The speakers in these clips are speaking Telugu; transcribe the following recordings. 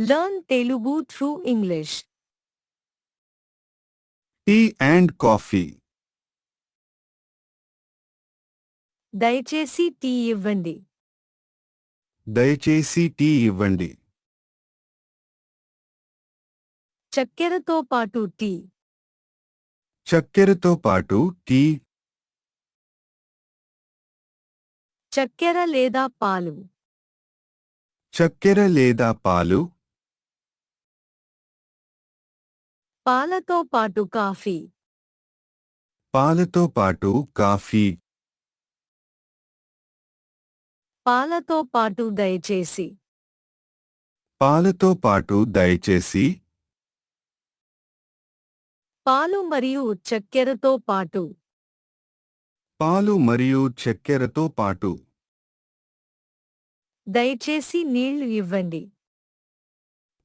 Learn Telugu through English. Tea and coffee దయచేసి టీ ఇవ్వండి. దయచేసి టీ ఇవ్వండి. చక్కెరతో పాటు టీ. చక్కెరతో పాటు టీ. చక్కెర లేదా పాలు. చక్కెర లేదా పాలు. పాలతో పాటు కాఫీ. పాలతో పాటు కాఫీ. పాలతో పాటు దయచేసి. పాలతో పాటు దయచేసి. పాలు మరియు చక్కెరతో పాటు. పాలు మరియు చక్కెరతో పాటు. దయచేసి నీళ్ళు ఇవ్వండి.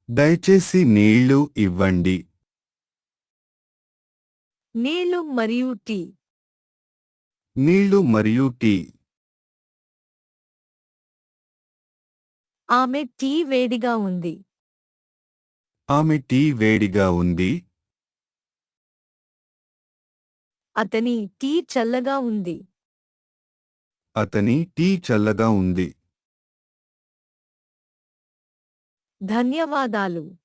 దయచేసి నీళ్ళు ఇవ్వండి. నీళ్ళు మరియు టీ. నీళ్ళు మరియు టీ. ఆమె టీ వేడిగా ఉంది. ఆమె టీ వేడిగా ఉంది. అతని టీ చల్లగా ఉంది. అతని టీ చల్లగా ఉంది. ధన్యవాదాలు.